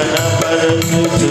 కనపరుచు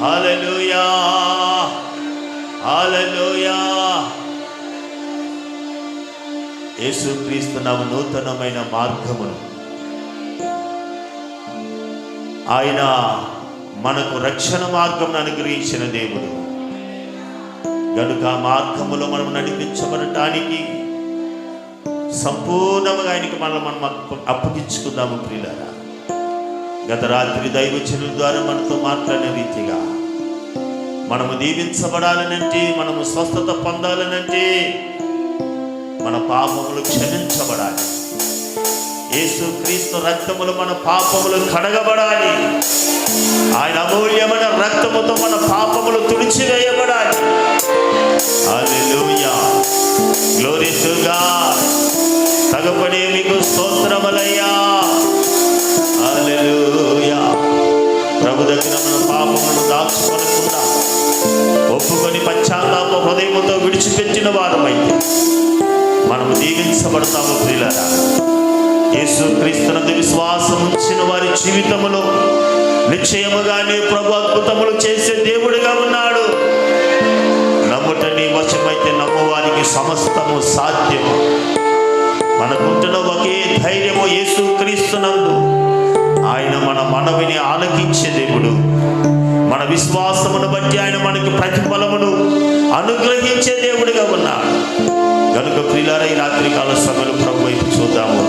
హల్లెలూయా హల్లెలూయా యేసుక్రీస్తు నవ నూతనమైన మార్గమును. ఆయన మనకు రక్షణ మార్గం అనుగ్రహించిన దేవుడు. గనుక ఆ మార్గములో మనం నడిపించబడటానికి సంపూర్ణంగా ఆయనకి మనం మనం అప్పగించుకుందాము ప్రియులారా. గత రాత్రి దైవచనుల ద్వారా మనతో మాట్లాడిన రీతిగా మనము దీవించబడాలనంటే మనము స్వస్థత పొందాలనంటే మన పాపములు క్షమించబడాలి. యేసు క్రీస్తు రక్తములు మన పాపములు కడగబడాలి. ఆయన అమూల్యమైన రక్తముతో మన పాపములు తుడిచివేయబడాలి. హల్లెలూయా. విడిచిపెట్టిన వారమైతే మనము దీవించబడతాము ప్రియులరా. యేసు క్రీస్తునందు విశ్వాసం ఉంచిన వారి జీవితములో నిశ్చయముగానే ప్రభు అద్భుతములు చేసే దేవుడిగా ఉన్నాడు. నమ్ముట నీ వశమైతే నమ్మువారికి సమస్తము సాధ్యము. మనకుంటున్న ఒకే ధైర్యము యేసు క్రీస్తునందు. ఆయన మన మనవిని ఆలకించే దేవుడు. మన విశ్వాసమును బట్టి ఆయన మనకి ప్రతిఫలమును అనుగ్రహించే దేవుడిగా ఉన్నాడు. కనుక ప్రియులారా ఈ రాత్రికాల సమయంలో ప్రభు వైపు చూద్దాము.